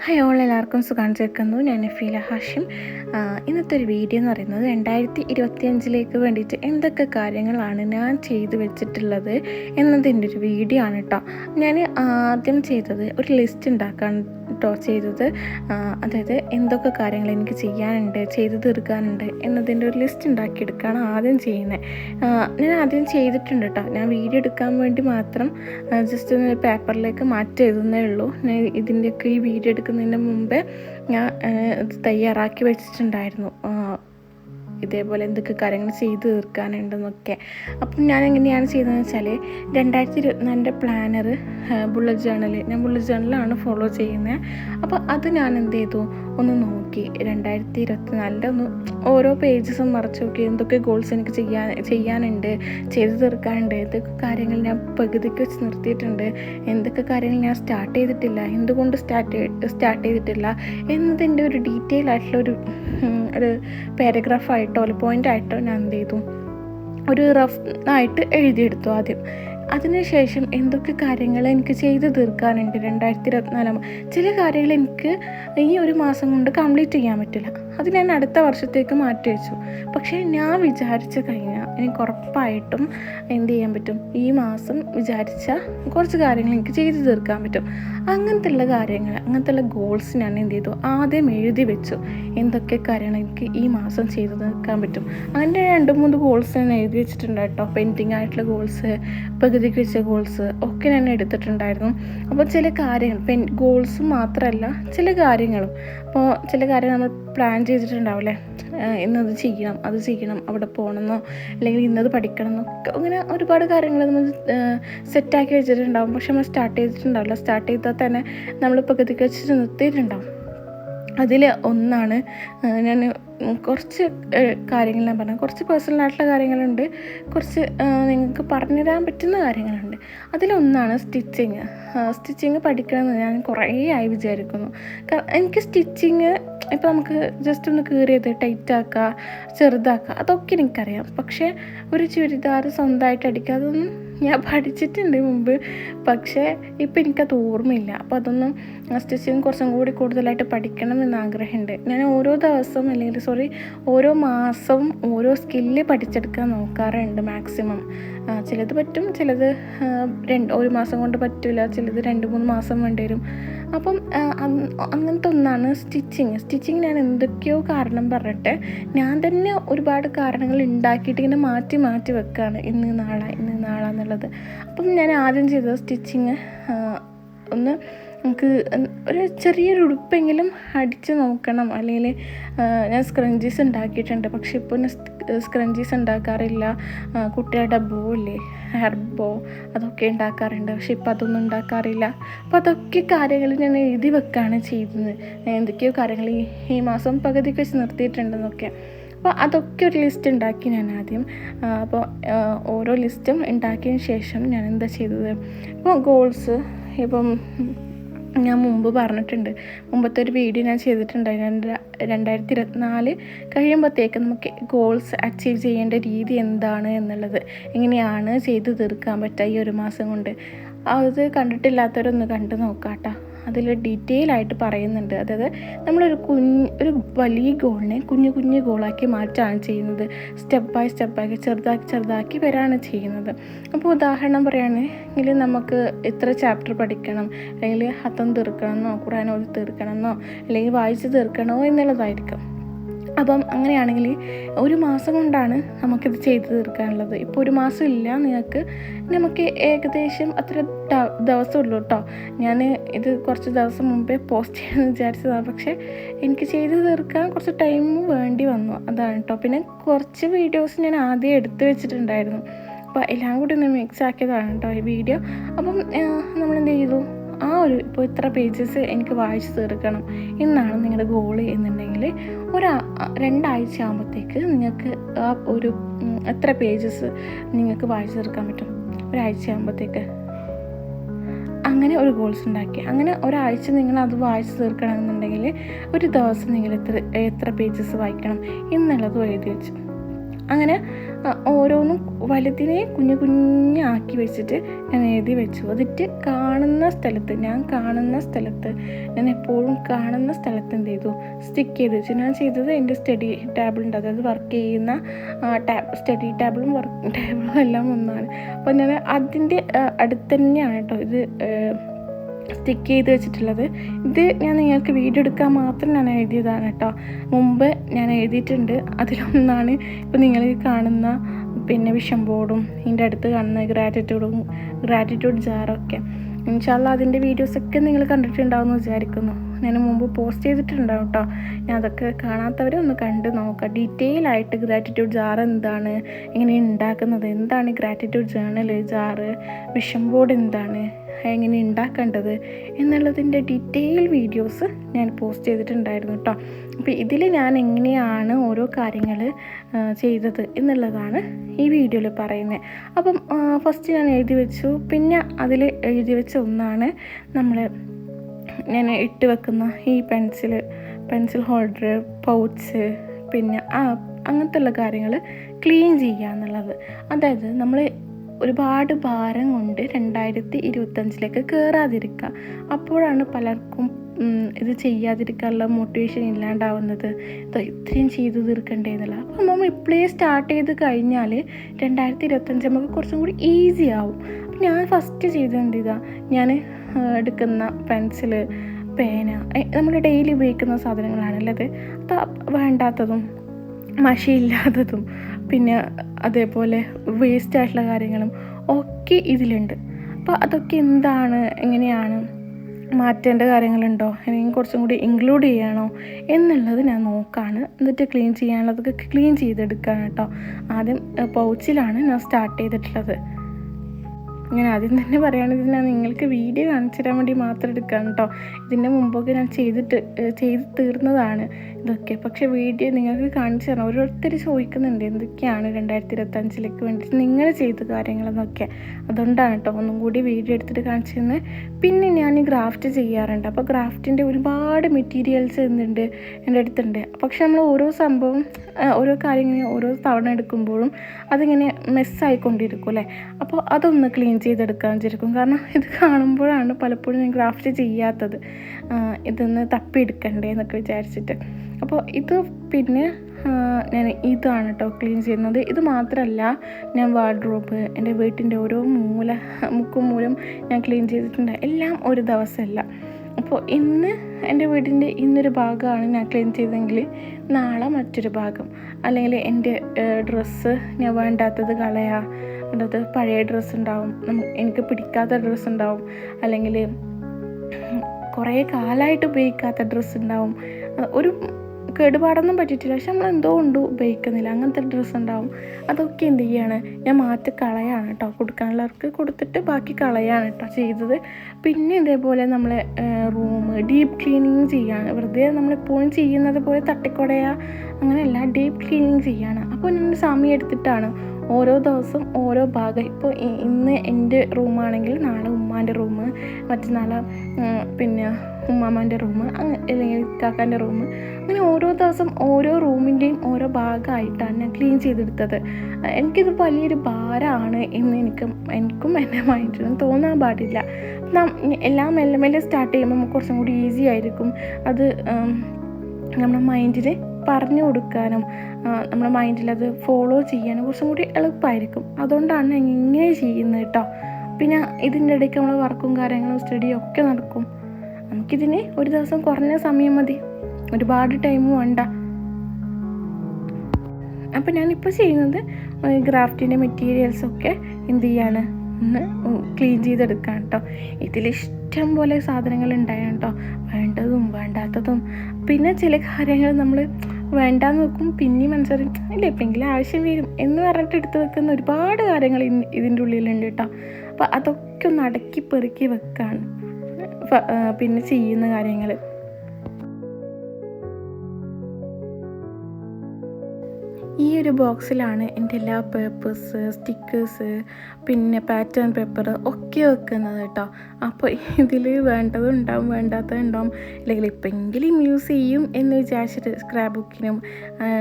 Hi all എല്ലാവർക്കും സുഖം ചേർക്കുന്നു ഞാൻ ഫീല ഹാഷിം. ഇന്നത്തെ ഒരു വീഡിയോ എന്ന് പറയുന്നത് രണ്ടായിരത്തി ഇരുപത്തിയഞ്ചിലേക്ക് വേണ്ടിയിട്ട് എന്തൊക്കെ കാര്യങ്ങളാണ് ഞാൻ ചെയ്തു വെച്ചിട്ടുള്ളത് എന്നതിന്റെ ഒരു വീഡിയോ ആണ് കേട്ടോ ഞാൻ ആദ്യം ചെയ്തത് ഒരു ലിസ്റ്റ് ഉണ്ടാക്കാൻ കേട്ടോ ചെയ്തത്. അതായത് എന്തൊക്കെ കാര്യങ്ങൾ എനിക്ക് ചെയ്യാനുണ്ട് ചെയ്തു തീർക്കാനുണ്ട് എന്നതിന്റെ ഒരു ലിസ്റ്റ് ഉണ്ടാക്കിയെടുക്കുകയാണ് ആദ്യം ചെയ്യുന്നത്. ഞാൻ ആദ്യം ചെയ്തിട്ടുണ്ട് കേട്ടോ. ഞാൻ വീഡിയോ എടുക്കാൻ വേണ്ടി മാത്രം ജസ്റ്റ് ഒന്ന് പേപ്പറിലേക്ക് മാറ്റി എഴുതുന്നേ ഉള്ളൂ. ഞാൻ ഇതിന്റെയൊക്കെ ഈ വീഡിയോ എടുക്കുന്നതിന് മുമ്പേ ഞാൻ ഇത് തയ്യാറാക്കി വെച്ചിട്ടുണ്ടായിരുന്നു. ഇതേപോലെ എന്തൊക്കെ കാര്യങ്ങൾ ചെയ്തു തീർക്കാനുണ്ടെന്നൊക്കെ. അപ്പം ഞാൻ എങ്ങനെയാണ് ചെയ്തതെന്ന് വെച്ചാൽ രണ്ടായിരത്തി ഇരുപത്തിനാലിന്റെ പ്ലാനർ ബുള്ളറ്റ് ജേണൽ ഞാൻ ബുള്ളറ്റ് ജേണലാണ് ഫോളോ ചെയ്യുന്നത്. അപ്പോൾ അത് ഞാൻ എന്ത് ചെയ്തു? ഒന്ന് നോക്കി. രണ്ടായിരത്തി ഇരുപത്തിനാലിന്റെ ഒന്ന് ഓരോ പേജസും മറച്ച് നോക്കി. എന്തൊക്കെ ഗോൾസ് എനിക്ക് ചെയ്യാൻ ചെയ്യാനുണ്ട് ചെയ്തു തീർക്കാനുണ്ട് എന്തൊക്കെ കാര്യങ്ങൾ ഞാൻ പകുതിക്ക് വെച്ച് നിർത്തിയിട്ടുണ്ട് എന്തൊക്കെ കാര്യങ്ങൾ ഞാൻ സ്റ്റാർട്ട് ചെയ്തിട്ടില്ല എന്തുകൊണ്ട് സ്റ്റാർട്ട് സ്റ്റാർട്ട് ചെയ്തിട്ടില്ല എന്നതിന്റെ ഒരു ഡീറ്റെയിൽ ആയിട്ടുള്ള ഒരു ഒരു പാരഗ്രാഫായിട്ടോ അല്ലെങ്കിൽ പോയിന്റ് ആയിട്ടോ ഞാൻ എന്ത് ചെയ്തു? ഒരു റഫ് ആയിട്ട് എഴുതിയെടുത്തു ആദ്യം. അതിനുശേഷം എന്തൊക്കെ കാര്യങ്ങൾ എനിക്ക് ചെയ്തു തീർക്കാനുണ്ട് രണ്ടായിരത്തി ഇരുപത്തിനാലാം ചില കാര്യങ്ങൾ എനിക്ക് ഈ ഒരു മാസം കൊണ്ട് കംപ്ലീറ്റ് ചെയ്യാൻ പറ്റില്ല. അത് ഞാൻ അടുത്ത വർഷത്തേക്ക് മാറ്റി വെച്ചു. പക്ഷേ ഞാൻ വിചാരിച്ചു കഴിഞ്ഞാൽ എനിക്ക് ഉറപ്പായിട്ടും എന്ത് ചെയ്യാൻ പറ്റും? ഈ മാസം വിചാരിച്ച കുറച്ച് കാര്യങ്ങൾ എനിക്ക് ചെയ്തു തീർക്കാൻ പറ്റും. അങ്ങനത്തെ ഉള്ള കാര്യങ്ങൾ അങ്ങനത്തെ ഉള്ള ഗോൾസ് ഞാൻ എന്ത് ചെയ്തു? ആദ്യം എഴുതി വെച്ചു. എന്തൊക്കെ കാര്യങ്ങൾ എനിക്ക് ഈ മാസം ചെയ്തു തീർക്കാൻ പറ്റും? അങ്ങനെ രണ്ട് മൂന്ന് ഗോൾസ് ഞാൻ എഴുതി വെച്ചിട്ടുണ്ട് കേട്ടോ. പെയിന്റിംഗ് ആയിട്ടുള്ള ഗോൾസ് പകുതിക്ക് വെച്ച ഗോൾസ് ഒക്കെ ഞാൻ എടുത്തിട്ടുണ്ടായിരുന്നു. അപ്പോൾ ചില കാര്യങ്ങൾ പെൻ ഗോൾസ് മാത്രമല്ല ചില കാര്യങ്ങളും. അപ്പോൾ ചില കാര്യങ്ങൾ നമ്മൾ പ്ലാൻ ചെയ്തിട്ടുണ്ടാവില്ലേ? ഇന്നത് ചെയ്യണം അത് ചെയ്യണം അവിടെ പോകണമെന്നോ അല്ലെങ്കിൽ ഇന്നത് പഠിക്കണം എന്നൊക്കെ അങ്ങനെ ഒരുപാട് കാര്യങ്ങൾ നമ്മൾ സെറ്റാക്കി വെച്ചിട്ടുണ്ടാവും. പക്ഷെ നമ്മൾ സ്റ്റാർട്ട് ചെയ്തിട്ടുണ്ടാവില്ല. സ്റ്റാർട്ട് ചെയ്താൽ തന്നെ നമ്മൾ പകുതിക്ക് വെച്ച് നിർത്തിയിട്ടുണ്ടാവും. അതിൽ ഒന്നാണ് ഞാൻ കുറച്ച് കാര്യങ്ങൾ ഞാൻ പറഞ്ഞു കുറച്ച് പേഴ്സണൽ ആയിട്ടുള്ള കാര്യങ്ങളുണ്ട്. കുറച്ച് നിങ്ങൾക്ക് പറഞ്ഞുതരാൻ പറ്റുന്ന കാര്യങ്ങളുണ്ട്. അതിലൊന്നാണ് സ്റ്റിച്ചിങ് സ്റ്റിച്ചിങ് പഠിക്കണമെന്ന് ഞാൻ കുറേ ആയി വിചാരിക്കുന്നു. എനിക്ക് സ്റ്റിച്ചിങ് ഇപ്പം നമുക്ക് ജസ്റ്റ് ഒന്ന് കീറിയത് ടൈറ്റ് ആക്കുക ചെറുതാക്കുക അതൊക്കെ എനിക്കറിയാം. പക്ഷേ ഒരു ചുരിദാർ സ്വന്തമായിട്ട് അടിക്കുക അതൊന്നും ഞാൻ പഠിച്ചിട്ടുണ്ട് മുമ്പ്. പക്ഷേ ഇപ്പം എനിക്കത് ഓർമ്മയില്ല. അപ്പോൾ അതൊന്നും സ്റ്റിച്ചിങ് കുറച്ചും കൂടി കൂടുതലായിട്ട് പഠിക്കണം എന്ന് ആഗ്രഹമുണ്ട്. ഞാൻ ഓരോ ദിവസവും അല്ലെങ്കിൽ സോറി ഓരോ മാസവും ഓരോ സ്കില്ല് പഠിച്ചെടുക്കാൻ നോക്കാറുണ്ട് മാക്സിമം ചിലത് പറ്റും ചിലത് രണ്ട് ഒരു മാസം കൊണ്ട് പറ്റില്ല ചിലത് രണ്ട് മൂന്ന് മാസം വേണ്ടി വരും. അപ്പം അങ്ങനത്തെ ഒന്നാണ് സ്റ്റിച്ചിങ്. സ്റ്റിച്ചിങ് ഞാൻ എന്തൊക്കെയോ കാരണം പറഞ്ഞിട്ട് ഞാൻ തന്നെ ഒരുപാട് കാരണങ്ങൾ ഉണ്ടാക്കിയിട്ട് ഇങ്ങനെ മാറ്റി മാറ്റി വെക്കുകയാണ് ഇന്ന് നാളെ ഇന്ന് നാളെ എന്നുള്ളത്. അപ്പം ഞാൻ ആദ്യം ചെയ്തത് സ്റ്റിച്ചിങ് ഒന്ന് നമുക്ക് ഒരു ചെറിയൊരു ഉടുപ്പെങ്കിലും അടിച്ച് നോക്കണം. അല്ലെങ്കിൽ ഞാൻ സ്ക്രഞ്ചീസ് ഉണ്ടാക്കിയിട്ടുണ്ട്. പക്ഷെ ഇപ്പോൾ ഞാൻ സ്ക്രഞ്ചീസ് ഉണ്ടാക്കാറില്ല. കുട്ടികളുടെ ബോ ഇല്ലേ? ഹെയർ ബോ അതൊക്കെ ഉണ്ടാക്കാറുണ്ട്. പക്ഷെ ഇപ്പോൾ അതൊന്നും ഉണ്ടാക്കാറില്ല. അപ്പോൾ അതൊക്കെ കാര്യങ്ങൾ ഞാൻ എഴുതി വെക്കുകയാണ് ചെയ്യുന്നത്. എന്തൊക്കെയോ കാര്യങ്ങൾ ഈ മാസം പകുതിക്ക് വെച്ച് നിർത്തിയിട്ടുണ്ടെന്നൊക്കെ. അപ്പോൾ അതൊക്കെ ഒരു ലിസ്റ്റ് ഉണ്ടാക്കി ഞാൻ ആദ്യം. അപ്പോൾ ഓരോ ലിസ്റ്റും ഉണ്ടാക്കിയതിന് ശേഷം ഞാൻ എന്താ ചെയ്തത്? ഇപ്പോൾ ഗോൾസ് ഇപ്പം ഞാൻ മുമ്പ് പറഞ്ഞിട്ടുണ്ട്. മുമ്പത്തെ ഒരു വീഡിയോ ഞാൻ ചെയ്തിട്ടുണ്ട് രണ്ട് രണ്ടായിരത്തി ഇരുപത്തിനാല് കഴിയുമ്പോഴത്തേക്ക് നമുക്ക് ഗോൾസ് അച്ചീവ് ചെയ്യേണ്ട രീതി എന്താണ് എന്നുള്ളത് എങ്ങനെയാണ് ചെയ്തു തീർക്കാൻ പറ്റുക ഈ ഒരു മാസം കൊണ്ട്. അത് കണ്ടിട്ടില്ലാത്തവരൊന്ന് കണ്ടു നോക്കാട്ടോ. അതിൽ ഡീറ്റെയിൽ ആയിട്ട് പറയുന്നുണ്ട്. അതായത് നമ്മളൊരു കുഞ്ഞ് ഒരു വലിയ ഗോളിനെ കുഞ്ഞു കുഞ്ഞു ഗോളാക്കി മാറ്റാണ് ചെയ്യുന്നത്. സ്റ്റെപ്പ് ബൈ സ്റ്റെപ്പാക്കി ചെറുതാക്കി ചെറുതാക്കി വരാണ് ചെയ്യുന്നത്. അപ്പോൾ ഉദാഹരണം പറയുകയാണെങ്കിൽ നമുക്ക് എത്ര ചാപ്റ്റർ പഠിക്കണം? അല്ലെങ്കിൽ ഹത്തം തീർക്കണമെന്നോ ഓതി തീർക്കണമെന്നോ അല്ലെങ്കിൽ വായിച്ച് തീർക്കണമോ എന്നുള്ളതായിരിക്കും. അപ്പം അങ്ങനെയാണെങ്കിൽ ഒരു മാസം കൊണ്ടാണ് നമുക്കിത് ചെയ്തു തീർക്കാനുള്ളത്. ഇപ്പോൾ ഒരു മാസം ഇല്ല നിങ്ങൾക്ക് നമുക്ക് ഏകദേശം അത്ര ദിവസമുള്ളൂ കേട്ടോ ഞാൻ ഇത് കുറച്ച് ദിവസം മുമ്പേ പോസ്റ്റ് ചെയ്യാമെന്ന് വിചാരിച്ചതാണ്. പക്ഷേ എനിക്ക് ചെയ്തു തീർക്കാൻ കുറച്ച് ടൈം വേണ്ടി വന്നു. അതാണ് കേട്ടോ പിന്നെ കുറച്ച് വീഡിയോസ് ഞാൻ ആദ്യം എടുത്തു വെച്ചിട്ടുണ്ടായിരുന്നു. അപ്പോൾ എല്ലാം കൂടി ഒന്ന് മിക്സ് ആക്കിയതാണ് കേട്ടോ ഈ വീഡിയോ അപ്പം നമ്മൾ എന്ത് ചെയ്തു? ആ ഒരു ഇപ്പോൾ ഇത്ര പേജസ് എനിക്ക് വായിച്ച് തീർക്കണം എന്നാണ് നിങ്ങളുടെ ഗോൾ എന്നുണ്ടെങ്കിൽ ഒരു രണ്ടാഴ്ച ആകുമ്പോഴത്തേക്ക് നിങ്ങൾക്ക് ആ ഒരു എത്ര പേജസ് നിങ്ങൾക്ക് വായിച്ച് തീർക്കാൻ പറ്റും? ഒരാഴ്ച ആകുമ്പോഴത്തേക്ക് അങ്ങനെ ഒരു ഗോൾസ് ഉണ്ടാക്കി. അങ്ങനെ ഒരാഴ്ച നിങ്ങൾ അത് വായിച്ച് തീർക്കണമെന്നുണ്ടെങ്കിൽ ഒരു ദിവസം നിങ്ങൾ എത്ര എത്ര പേജസ് വായിക്കണം എന്നുള്ളത് എഴുതി വെച്ചു. അങ്ങനെ ഓരോന്നും വലുതിനെ കുഞ്ഞു കുഞ്ഞാക്കി വെച്ചിട്ട് ഞാൻ എഴുതി വെച്ചു. അതിട്ട് കാണുന്ന സ്ഥലത്ത് ഞാൻ കാണുന്ന സ്ഥലത്ത് ഞാൻ എപ്പോഴും കാണുന്ന സ്ഥലത്ത് എന്ത് ചെയ്തു? സ്റ്റിക്ക് ചെയ്ത് വെച്ചു. ഞാൻ ചെയ്തത് എന്റെ സ്റ്റഡി ടേബിൾ ഉണ്ട്. അതായത് വർക്ക് ചെയ്യുന്ന ടാബ് സ്റ്റഡി ടേബിളും വർക്ക് ടേബിളും എല്ലാം ഒന്നാണ്. അപ്പോൾ ഞാൻ അതിന്റെ അടുത്ത് തന്നെയാണ് കേട്ടോ ഇത് സ്റ്റിക്ക് ചെയ്ത് വെച്ചിട്ടുള്ളത്. ഇത് ഞാൻ നിങ്ങൾക്ക് വീഡിയോ എടുക്കാൻ മാത്രം ഞാൻ എഴുതിയതാണ് കേട്ടോ. മുമ്പ് ഞാൻ എഴുതിയിട്ടുണ്ട്. അതിലൊന്നാണ് ഇപ്പോൾ നിങ്ങൾ കാണുന്ന പിന്നെ വിഷം ബോർഡും ഇതിന്റെ അടുത്ത് കാണുന്ന ഗ്രാറ്റിറ്റ്യൂഡും ഗ്രാറ്റിറ്റ്യൂഡ് ജാറൊക്കെ ഇൻഷാല്ല അതിന്റെ വീഡിയോസൊക്കെ നിങ്ങൾ കണ്ടിട്ടുണ്ടാവുമെന്ന് വിചാരിക്കുന്നു. ഞാൻ മുമ്പ് പോസ്റ്റ് ചെയ്തിട്ടുണ്ടാവും കേട്ടോ. ഞാൻ അതൊക്കെ കാണാത്തവരെ ഒന്ന് കണ്ട് നോക്കുക ഡീറ്റെയിൽ ആയിട്ട് ഗ്രാറ്റിറ്റ്യൂഡ് ജാർ എന്താണ്? എങ്ങനെ ഉണ്ടാക്കുന്നത്? എന്താണ് gratitude journal jar vision board എന്താണ്? എങ്ങനെ ഉണ്ടാക്കേണ്ടത് എന്നുള്ളതിന്റെ ഡീറ്റെയിൽ വീഡിയോസ് ഞാൻ പോസ്റ്റ് ചെയ്തിട്ടുണ്ടായിരുന്നു കേട്ടോ അപ്പോൾ ഇതിൽ ഞാൻ എങ്ങനെയാണ് ഓരോ കാര്യങ്ങൾ ചെയ്തത് എന്നുള്ളതാണ് ഈ വീഡിയോയിൽ പറയുന്നത് അപ്പം ഫസ്റ്റ് ഞാൻ എഴുതി വെച്ചു. പിന്നെ അതിൽ എഴുതി വെച്ച ഒന്നാണ് നമ്മൾ ഞാൻ ഇട്ട് വെക്കുന്ന ഈ പെൻസിൽ പെൻസിൽ ഹോൾഡർ പൗച്ച് പിന്നെ ആ അങ്ങനത്തെ കാര്യങ്ങൾ ക്ലീൻ ചെയ്യുക എന്നുള്ളത്. അതായത് നമ്മൾ ഒരുപാട് ഭാരം കൊണ്ട് രണ്ടായിരത്തി ഇരുപത്തഞ്ചിലേക്ക് കയറാതിരിക്കുക അപ്പോഴാണ് പലർക്കും ഇത് ചെയ്യാതിരിക്കാനുള്ള മോട്ടിവേഷൻ ഇല്ലാണ്ടാവുന്നത്. ഇത് ഇത്രയും ചെയ്തു തീർക്കണ്ടേ എന്നുള്ള അപ്പം നമ്മൾ ഇപ്പോഴേ സ്റ്റാർട്ട് ചെയ്ത് കഴിഞ്ഞാൽ രണ്ടായിരത്തി ഇരുപത്തഞ്ച് നമുക്ക് കുറച്ചും കൂടി ഈസി ആവും. അപ്പം ഞാൻ ഫസ്റ്റ് ചെയ്തത് എന്ത് ചെയ്താ? ഞാൻ എടുക്കുന്ന പെൻസിൽ പേന നമ്മൾ ഡെയിലി ഉപയോഗിക്കുന്ന സാധനങ്ങളാണ് അത് അത് വേണ്ടാത്തതും മഷിയില്ലാത്തതും പിന്നെ അതേപോലെ വേസ്റ്റ് ആയിട്ടുള്ള കാര്യങ്ങളും ഒക്കെ ഇതിലുണ്ട്. അപ്പോൾ അതൊക്കെ എന്താണ്? എങ്ങനെയാണ്? മാറ്റേണ്ട കാര്യങ്ങളുണ്ടോ? അല്ലെങ്കിൽ കുറച്ചും കൂടി ഇൻക്ലൂഡ് ചെയ്യണോ? എന്നുള്ളത് ഞാൻ നോക്കാണ്. എന്നിട്ട് ക്ലീൻ ചെയ്യാനുള്ളതൊക്കെ ക്ലീൻ ചെയ്തെടുക്കുകയാണ് കേട്ടോ. ആദ്യം പൗച്ചിലാണ് ഞാൻ സ്റ്റാർട്ട് ചെയ്തിട്ടുള്ളത്. ഞാൻ ആദ്യം തന്നെ പറയുകയാണെങ്കിൽ ഞാൻ നിങ്ങൾക്ക് വീഡിയോ കാണിച്ചു തരാൻ വേണ്ടി മാത്രം എടുക്കുകയാണ് കേട്ടോ. ഇതിന്റെ മുമ്പൊക്കെ ഞാൻ ചെയ്തിട്ട് ചെയ്ത് തീർന്നതാണ് ഇതൊക്കെ. പക്ഷേ വീഡിയോ നിങ്ങൾക്ക് കാണിച്ചു തരണം. ഓരോരുത്തർ ചോദിക്കുന്നുണ്ട് എന്തൊക്കെയാണ് രണ്ടായിരത്തി ഇരുപത്തഞ്ചിലേക്ക് വേണ്ടിയിട്ട് നിങ്ങൾ ചെയ്ത കാര്യങ്ങളെന്നൊക്കെ. അതുകൊണ്ടാണ് കേട്ടോ ഒന്നും കൂടി വീഡിയോ എടുത്തിട്ട് കാണിച്ചു തന്നെ പിന്നെ ഞാൻ ഗ്രാഫ്റ്റ് ചെയ്യാറുണ്ട്. അപ്പോൾ ഗ്രാഫ്റ്റിന്റെ ഒരുപാട് മെറ്റീരിയൽസ് എന്തുണ്ട് എന്റെ അടുത്തുണ്ട്. പക്ഷെ നമ്മൾ ഓരോ സംഭവം ഓരോ കാര്യങ്ങൾ ഓരോ തവണ എടുക്കുമ്പോഴും അതിങ്ങനെ മെസ്സായിക്കൊണ്ടിരിക്കും അല്ലേ? അപ്പോൾ അതൊന്ന് ക്ലീൻ ചെയ്തെടുക്കാൻ വിചാരിക്കും. കാരണം ഇത് കാണുമ്പോഴാണ് പലപ്പോഴും ഞാൻ ഗ്രാഫ്റ്റ് ചെയ്യാത്തത്. ഇതൊന്ന് തപ്പിയെടുക്കണ്ടേ എന്നൊക്കെ വിചാരിച്ചിട്ട്. അപ്പോൾ ഇത് പിന്നെ ഞാൻ ഇതാണ് കേട്ടോ ക്ലീൻ ചെയ്യുന്നത്. ഇത് മാത്രമല്ല ഞാൻ വാർഡ്രോബ് എന്റെ വീട്ടിന്റെ ഓരോ മൂല മുക്കും മൂലം ഞാൻ ക്ലീൻ ചെയ്തിട്ടുണ്ട്. എല്ലാം ഒരു ദിവസമല്ല. അപ്പോൾ ഇന്ന് എന്റെ വീടിന്റെ ഇന്നൊരു ഭാഗമാണ് ഞാൻ ക്ലീൻ ചെയ്തെങ്കിൽ നാളെ മറ്റൊരു ഭാഗം. അല്ലെങ്കിൽ എന്റെ ഡ്രസ്സ് ഞാൻ വേണ്ടാത്തത് കളയുക അതായത് പഴയ ഡ്രസ്സ് ഉണ്ടാവും. എനിക്ക് പിടിക്കാത്ത ഡ്രസ്സ് ഉണ്ടാവും. അല്ലെങ്കിൽ കുറേ കാലമായിട്ട് ഉപയോഗിക്കാത്ത ഡ്രസ്സ് ഉണ്ടാവും. ഒരു കേടുപാടൊന്നും പറ്റിയിട്ടില്ല. പക്ഷെ നമ്മൾ എന്തോ ഉണ്ട് ഉപയോഗിക്കുന്നില്ല. അങ്ങനത്തെ ഡ്രസ്സ് ഉണ്ടാവും. അതൊക്കെ എന്ത് ചെയ്യാണ്? ഞാൻ മാറ്റി കളയാണ് കേട്ടോ കൊടുക്കാനുള്ളവർക്ക് കൊടുത്തിട്ട് ബാക്കി കളയാണ് കേട്ടോ ചെയ്തത്. പിന്നെ ഇതേപോലെ നമ്മൾ റൂം ഡീപ്പ് ക്ലീനിങ് ചെയ്യാണ്. വെറുതെ നമ്മളെപ്പോഴും ചെയ്യുന്നത് പോലെ തട്ടിക്കൊടയ. അങ്ങനെയല്ല ഡീപ്പ് ക്ലീനിങ് ചെയ്യാണ്. അപ്പോൾ ഞാൻ സമയം എടുത്തിട്ടാണ്. ഓരോ ദിവസം ഓരോ ഭാഗം. ഇപ്പോൾ ഇന്ന് എന്റെ റൂമാണെങ്കിൽ നാളെ ഉമ്മാന്റെ റൂം മറ്റന്നാൾ പിന്നെ ഉമ്മാമ്മന്റെ റൂം അല്ലെങ്കിൽ കാക്കാന്റെ റൂം അങ്ങനെ ഓരോ ദിവസം ഓരോ റൂമിന്റെയും ഓരോ ഭാഗമായിട്ടാണ് ഞാൻ ക്ലീൻ ചെയ്തെടുത്തത്. എനിക്കിത് വലിയൊരു ഭാരമാണ് എന്ന് എനിക്ക് എനിക്കും എന്റെ മൈൻഡിനും തോന്നാൻ പാടില്ല. നാം എല്ലാം മെല്ലെ മെല്ലെ സ്റ്റാർട്ട് ചെയ്യുമ്പോൾ നമുക്ക് കുറച്ചും കൂടി ഈസി ആയിരിക്കും. അത് നമ്മുടെ മൈൻഡിൽ പറഞ്ഞു കൊടുക്കാനും നമ്മുടെ മൈൻഡിൽ അത് ഫോളോ ചെയ്യാനും കുറച്ചും കൂടി എളുപ്പമായിരിക്കും അതുകൊണ്ടാണ് ഇങ്ങനെ ചെയ്യുന്നത് കേട്ടോ. പിന്നെ ഇതിന്റെ ഇടയ്ക്ക് നമ്മൾ വർക്കും കാര്യങ്ങളും സ്റ്റഡിയും ഒക്കെ നടക്കും. നമുക്കിതിന് ഒരു ദിവസം കുറഞ്ഞ സമയം മതി. ഒരുപാട് ടൈം വേണ്ട. അപ്പം ഞാനിപ്പോൾ ചെയ്യുന്നത് ഗ്രാഫ്റ്റിന്റെ മെറ്റീരിയൽസൊക്കെ എന്ത് ചെയ്യാണ്? ഒന്ന് ക്ലീൻ ചെയ്തെടുക്കാം കേട്ടോ. ഇതിൽ ഇഷ്ടം പോലെ സാധനങ്ങൾ ഉണ്ടായാണ് കേട്ടോ. വേണ്ടതും വേണ്ടാത്തതും. പിന്നെ ചില കാര്യങ്ങൾ നമ്മൾ വേണ്ടാന്ന് വെക്കും പിന്നെയും മനസ്സറിയും ഇല്ല എപ്പോഴെങ്കിലും ആവശ്യം വരും എന്ന് പറഞ്ഞിട്ട് എടുത്ത് വെക്കുന്ന ഒരുപാട് കാര്യങ്ങൾ ഇതിന്റെ ഉള്ളിലുണ്ട് കേട്ടോ. അപ്പോൾ അതൊക്കെ ഒന്ന് അടക്കി പെറുക്കി വെക്കാണ്. പിന്നെ ചെയ്യുന്ന കാര്യങ്ങൾ. ഈ ഒരു ബോക്സിലാണ് എന്റെ എല്ലാ പേപ്പേഴ്സ് സ്റ്റിക്കേഴ്സ് പിന്നെ പാറ്റേൺ പേപ്പർ ഒക്കെ വെക്കുന്നത് കേട്ടോ. അപ്പോൾ ഇതിൽ വേണ്ടതും ഉണ്ടാവും വേണ്ടാത്തതും ഉണ്ടാവും. അല്ലെങ്കിൽ ഇപ്പോഴെങ്കിലും യൂസ് ചെയ്യും എന്ന് വിചാരിച്ചിട്ട് സ്ക്രാപ്പ് ബുക്കിനും